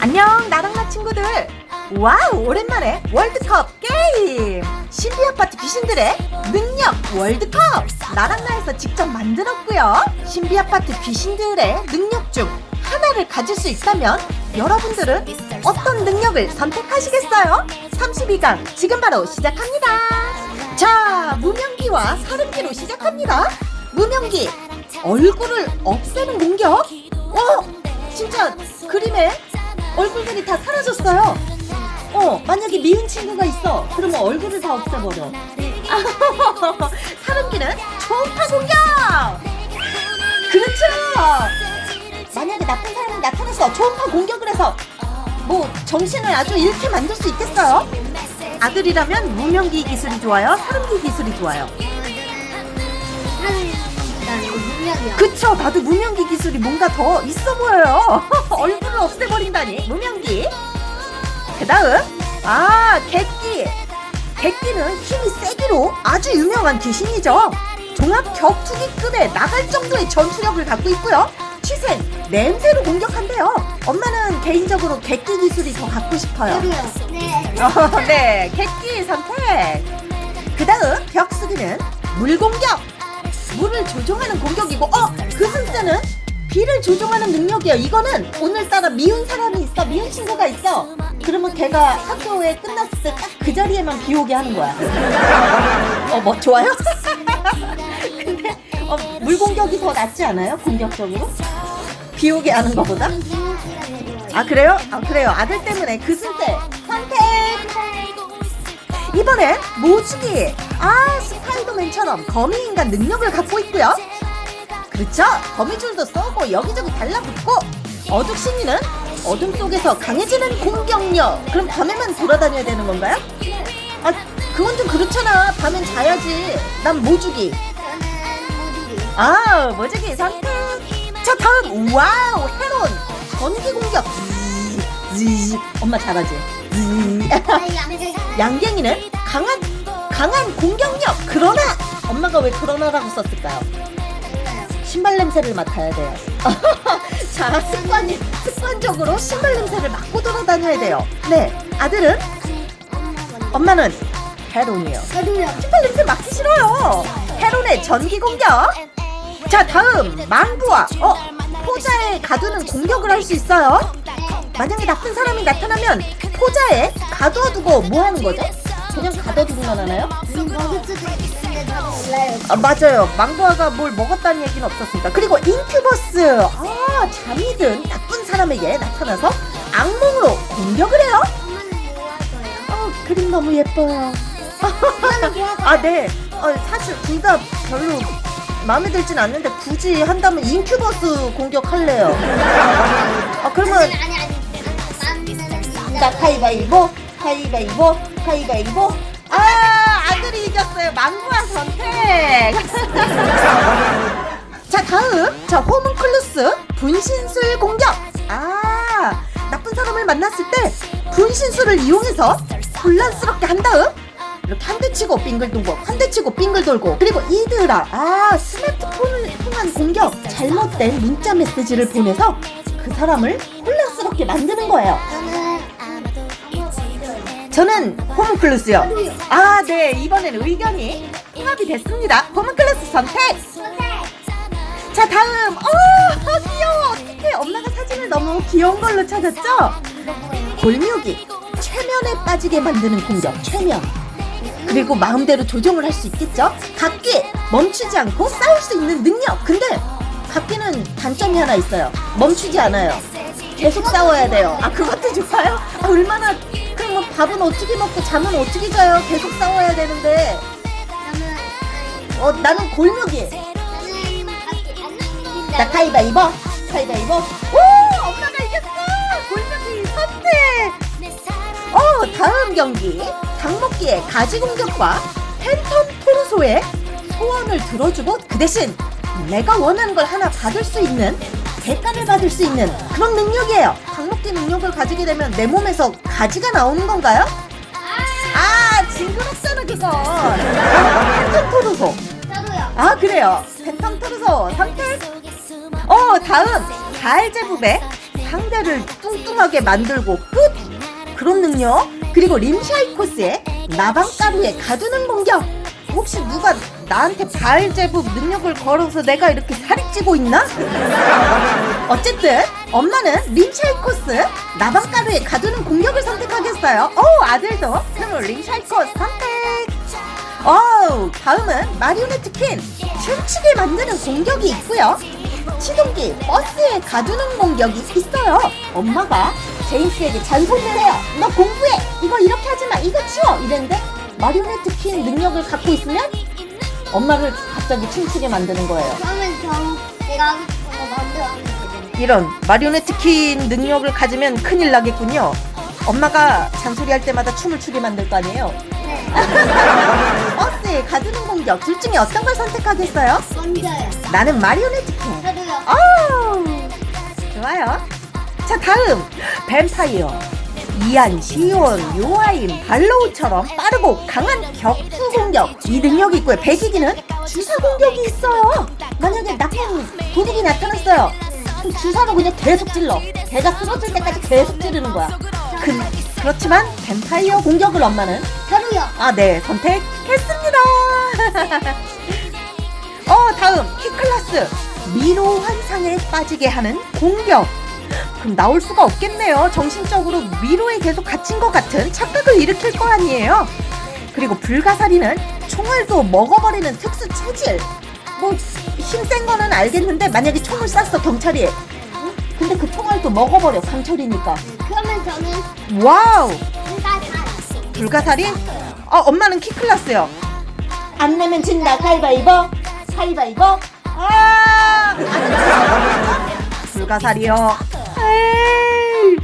안녕 나랑나 친구들. 와우 오랜만에 월드컵 게임. 신비 아파트 귀신들의 능력 월드컵. 나랑나에서 직접 만들었고요. 신비 아파트 귀신들의 능력 중 하나를 가질 수 있다면 여러분들은 어떤 능력을 선택하시겠어요? 32강 지금 바로 시작합니다. 자 무명기와 사름기로 시작합니다. 무명기 얼굴을 없애는 공격. 어 진짜 그림에 얼굴들이 다 사라졌어요. 어, 만약에 미운 친구가 있어. 그러면 얼굴을 다 없애버려. 사람기는 초음파 공격! 그렇죠! 만약에 나쁜 사람이 나타나서 초음파 공격을 해서 뭐 정신을 아주 잃게 만들 수 있겠어요? 아들이라면 무명기 기술이 좋아요? 사람기 기술이 좋아요? 난 능력이야. 그쵸 나도 무명기 기술이 뭔가 더 있어 보여요 얼굴을 없애버린다니 무명기 그 다음 아 객기 객기는 힘이 세기로 아주 유명한 귀신이죠 종합 격투기급에 나갈 정도의 전투력을 갖고 있고요 취생 냄새로 공격한대요 엄마는 개인적으로 객기 기술이 더 갖고 싶어요. 네. 어, 네, 객기 선택. 그 다음 벽수기는 물 공격. 물을 조종하는 공격이고, 어, 그 승세는 비를 조종하는 능력이에요. 이거는 오늘따라 미운 사람이 있어, 미운 친구가 있어. 그러면 걔가 학교에 끝났을 때 딱 그 자리에만 비 오게 하는 거야. 어, 뭐 좋아요? 근데 어, 물 공격이 더 낫지 않아요? 공격적으로? 비 오게 하는 것보다? 아 그래요? 아 그래요. 아들 때문에 그 승세. 이번엔 모주기. 아 스파이더맨처럼 거미인간 능력을 갖고 있고요. 그렇죠. 거미줄도 쏘고 여기저기 달라붙고 어둑신이는 어둠 속에서 강해지는 공격력. 그럼 밤에만 돌아다녀야 되는 건가요? 아 그건 좀 그렇잖아. 밤엔 자야지. 난 모주기. 아 모주기 선택. 자 다음 와우 헤론 전기 공격. 지 엄마 잘하지. 지. 양갱이는 강한 강한 공격력. 그러나 엄마가 왜 그러나라고 썼을까요? 신발 냄새를 맡아야 돼요. 자 습관 습관적으로 신발 냄새를 맡고 돌아다녀야 돼요. 네 아들은 엄마는 헤론이요. 저도요. 신발 냄새 맡기 싫어요. 헤론의 전기 공격. 자 다음 망부와 어 포자에 가두는 공격을 할 수 있어요. 만약에 나쁜 사람이 나타나면 포자에 가둬두고 뭐 하는 거죠? 그냥 가둬두고만 하나요? 아, 맞아요. 망부아가 뭘 먹었다는 얘기는 없었습니다. 그리고 인큐버스. 아, 잠이 든 나쁜 사람에게 나타나서 악몽으로 공격을 해요. 어, 그림 너무 예뻐요. 아, 네. 어, 사실 둘 다 별로 마음에 들진 않는데 굳이 한다면 인큐버스 공격할래요. 아, 그러면 아니 아니 자, 가위바위보, 가위바위보, 가위바위보. 아, 아들이 이겼어요. 망고한 선택. 자, 다음. 자, 호문클루스 분신술 공격. 아, 나쁜 사람을 만났을 때 분신술을 이용해서 혼란스럽게 한 다음 이렇게 한 대 치고 빙글 돌고 한 대 치고 빙글 돌고 그리고 이드라 아 스마트폰을 통한 공격 잘못된 문자 메시지를 보내서 그 사람을 혼란스럽게 만드는 거예요. 저는 호문클루스요. 아, 네. 이번엔 의견이 통합이 됐습니다. 호문클루스 선택! 자, 다음. 어, 귀여워. 어떡해. 엄마가 사진을 너무 귀여운 걸로 찾았죠? 골묘기. 최면에 빠지게 만드는 공격. 최면. 그리고 마음대로 조종을 할 수 있겠죠? 각기 멈추지 않고 싸울 수 있는 능력. 근데 각기는 단점이 하나 있어요. 멈추지 않아요. 계속 싸워야 돼요. 아 그것도 좋아요? 아, 얼마나 밥은 어떻게 먹고 잠은 어떻게 자요? 계속 싸워야 되는데 어 나는 골목이. 나 가위바위보 가위바위보. 오 엄마가 이겼어. 골목이 선택. 어 다음 경기 당목기의 가지 공격과 팬텀 토르소의 소원을 들어주고 그 대신 내가 원하는 걸 하나 받을 수 있는 대가를 받을 수 있는 그런 능력이에요. 당목기 능력을 가지게 되면 내 몸에서 가지가 나오는 건가요? 아 그건. 팬텀 토르소. 저도요. 아 그래요. 팬텀 토르소 선택. 어 다음 가을 제국의 상대를 뚱뚱하게 만들고 끝 그런 능력 그리고 림샤이코스의 나방가루에 가두는 공격 혹시 누가 나한테 바알제부 능력을 걸어서 내가 이렇게 살이 찌고 있나? 어쨌든 엄마는 림샤이 코스 나방가루에 가두는 공격을 선택하겠어요. 오 아들도 그럼 림샤이 코스 선택! 어 다음은 마리오네트 퀸 춤추게 만드는 공격이 있고요. 시동기 버스에 가두는 공격이 있어요. 엄마가 제임스에게 잔소리를 해요 너 공부해! 이거 이렇게 하지 마! 이거 치워! 이랬는데 마리오네트 퀸 능력을 갖고 있으면 엄마를 갑자기 춤추게 만드는 거예요 그러면 저 내가 하고 싶은 거 마음대로 하면 되잖아요. 이런 마리오네트 퀸 능력을 가지면 큰일 나겠군요 엄마가 잔소리할 때마다 춤을 추게 만들 거 아니에요 네. 버스에 가두는 공격 둘 중에 어떤 걸 선택하겠어요? 먼저요. 나는 마리오네트 킹. 저도요. 아 좋아요. 자 다음 뱀파이어. 이안, 시온, 요아임, 발로우처럼 빠르고 강한 격투 공격 이 능력이 있고요. 백이기는 주사 공격이 있어요. 만약에 나쁜 도둑이 나타났어요. 그럼 주사로 그냥 계속 찔러. 걔가 쓰러질 때까지 계속 찌르는 거야. 그, 그렇지만 뱀파이어 공격을 엄마는 저도요. 아, 네, 선택했습니다. 어, 다음, 키클라스. 미로 환상에 빠지게 하는 공격. 그럼 나올 수가 없겠네요. 정신적으로 미로에 계속 갇힌 것 같은 착각을 일으킬 거 아니에요. 그리고 불가사리는 총알도 먹어버리는 특수 체질. 뭐, 힘센 거는 알겠는데, 만약에 총을 쐈어, 경찰이. 응? 근데 그 총알도 먹어버려, 강철이니까. 그러면 저는 와우! 다. 불가사리? 어, 엄마는 키클라스요. 안 내면 진다. 가위바위보. 가위바위보. 아! 불가사리요. 에이.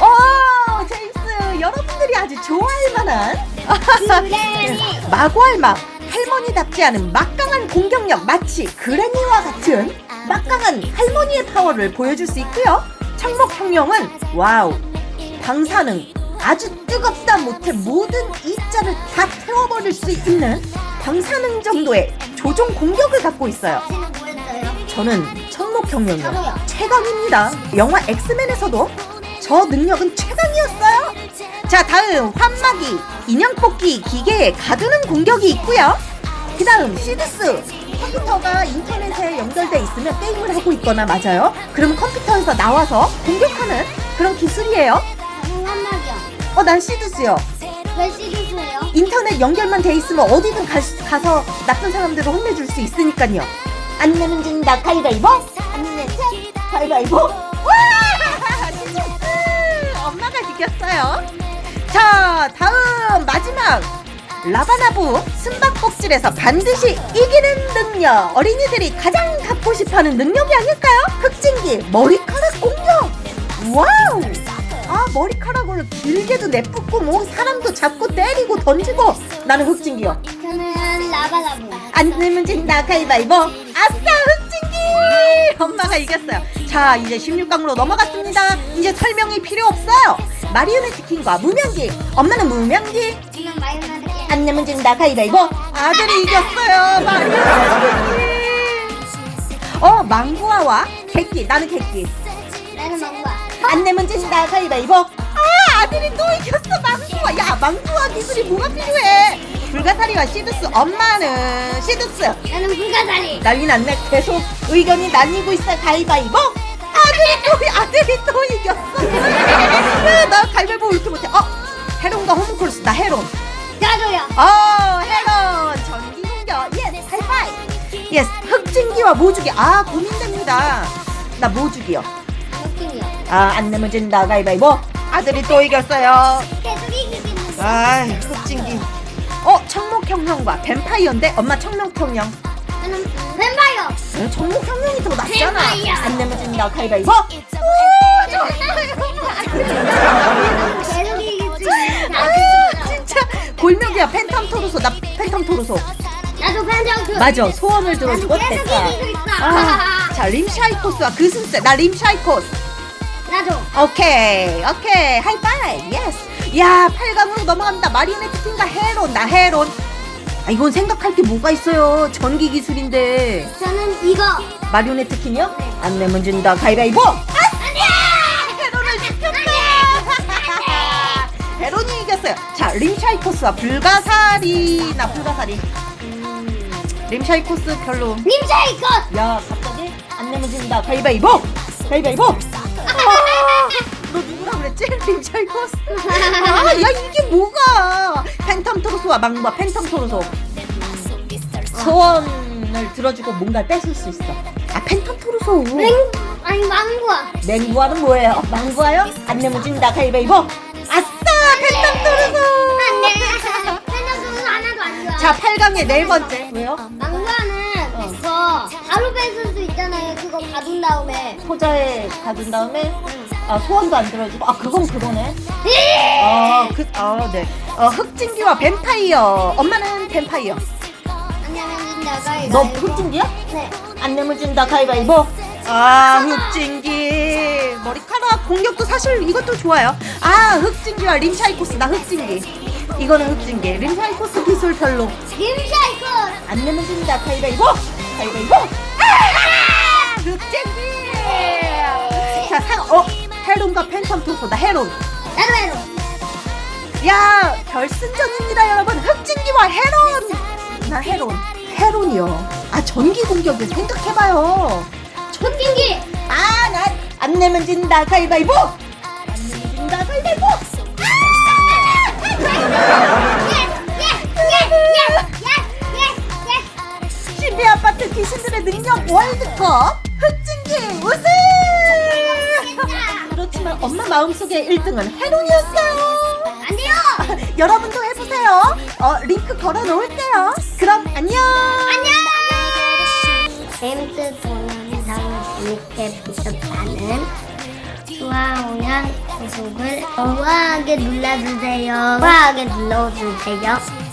어, 제임스. 여러분들이 아주 좋아할 만한 그래니. 마구할막 할머니답지 않은 막강한 공격력 마치 그레니와 같은 막강한 할머니의 파워를 보여줄 수 있고요. 청목혁명은 와우 방사능 아주 뜨겁다 못해 모든 입자를 다 태워버릴 수 있는 방사능 정도의 조종 공격을 갖고 있어요. 저는 저도요. 최강입니다. 영화 엑스맨에서도 저 능력은 최강이었어요. 자 다음 환마기 인형 뽑기 기계에 가두는 공격이 있고요. 그 다음 시드스 컴퓨터가 인터넷에 연결돼 있으면 게임을 하고 있거나 맞아요. 그러면 컴퓨터에서 나와서 공격하는 그런 기술이에요. 저는 한마디요. 어 난 시드스요. 왜 씨주세요? 인터넷 연결만 돼 있으면 어디든 가, 가서 나쁜 사람들을 혼내줄 수 있으니까요. 안 내면 진다 가위바위보. 안 내면 진 가위바위보. 와! 엄마가 이겼어요. 자, 다음 마지막 라바나부 숨바꼭질에서 반드시 이기는 능력. 어린이들이 가장 갖고 싶어하는 능력이 아닐까요? 흑진기 머리카락 공격. 와우! 아 머리카락을 길게도 내뿜고 뭐 사람도 잡고 때리고 던지고 나는 흑진기요. 저는 라바라부. 안 내면 진다 가위바위보. 아싸 흑진기! 엄마가 이겼어요. 자 이제 16강으로 넘어갔습니다. 이제 설명이 필요 없어요. 마리오네트 킹과 무명기. 엄마는 무명기. 마요네즈. 안 내면 진다 가위바위보. 아들이 이겼어요 마리오네트 킹 어 망구아와 객기. 나는 객기. 나는 망고. 안 내면 진다 가위바위보. 아 아들이 또 이겼어 망구아. 야 망구아 기술이 뭐가 필요해 불가사리와 시드스 엄마는 시드스 나는 불가사리. 난리 났네. 계속 의견이 나뉘고 있어. 가위바위보. 아들이 또 아들이 또 이겼어. 야, 나 가위바위보 왜 이렇게 못해? 어, 헤론과 호문콜스 나 헤론. 저도요. 어, 헤론 전기 공격. 예스, 하이파이. 예스, 흑진기와 모주기. 아, 고민됩니다. 나 모주기요. 덕분이요. 아, 안 내면 진다. 가위바위보. 아들이 또 이겼어요. 계속 이기겠는데. 아, 흑진기. 어, 청목혁명과 뱀파이어인데 엄마 청목혁명. 저는 뱀파이어. 어, 청목혁명이 더 낫잖아. 뱀파이어. 안 내면 진다. 가위바위보. 계속 이기지. 아, 진짜 골명이야 팬텀 토르소 나 팬텀 토르소 나도 팬텀. 맞아 소원을 들어주고 계속 됐어 이기고 있어. 아, 자 림샤이코스와 그슨세 나 림샤이코스 나도. 오케이 오케이 하이파이 예스 야 8강으로 넘어갑니다. 마리오네트 팀과 헤론. 나 헤론. 아, 이건 생각할 게 뭐가 있어요? 전기 기술인데. 저는 이거. 마리오네트 팀이요? 안 내면 준다. 가위바위보! 헤론이 이겼어요. 자 림샤이코스와 불가사리. 나 불가사리. 림샤이코스 별로. 님 샤이컷 야 갑자기? 안 내면 준다. 가위바위보! 가위바위보! 누구라 그랬지? 림샤이코스. 아, 야, 이게 뭐가. 팬텀 토르소와 망부와 팬텀 토르소. 소원을 들어주고 뭔가를 뺏을 수 있어. 아, 팬텀 토르소. 맹, 아니, 망구야. 맹구아는 뭐예요? 망구아요? 안 내면 진다. 가위바위보! 아싸! 팬텀 토르소! 안 돼. 팬텀 하나도 안 좋아. 자, 8강의 네 번째. 왜요? 어. 그거 바로 뺏을 수 있잖아요. 그거 받은 다음에. 포자에 가둔 다음에 아, 소원도 안 들어주고 아 그건 그거네. 예! 아, 그, 아, 네. 어, 흑진기와 뱀파이어. 엄마는 뱀파이어. 너 흑진기야? 네. 안 내면 진다 가위바위보. 아, 흑진기. 머리카락 공격도 사실 이것도 좋아요. 아, 흑진기와 림샤이코스. 나 흑진기. 이거는 흑진기. 림샤이코스 기술 별로. 님샤이컷! 안 내면 진다 가위바위보. 가위바위보. 아! 흑진기. 자, 상, 어, 헤론과 팬텀. 나 헤론. 나도 해로. 야 결승전입니다 여러분. 흑진기와 헤론 나 헤론 헤론이요. 아 전기 공격을 생각해봐요. 흑진기! 아난 안 내면 진다. 가위바위보. 안 내면 진다. 가위바위보. 신비 아파트 귀신들의 능력 월드컵 흑진기 우승 엄마 마음속의 1등은 헤론이었어요 안 돼요! 여러분도 해보세요. 어, 링크 걸어 놓을게요. 그럼 안녕. 안녕! 재밌을 동영상을 재밌게 보셨다는 좋아요랑 구독을 우아하게 눌러주세요. 우아하게 눌러주세요.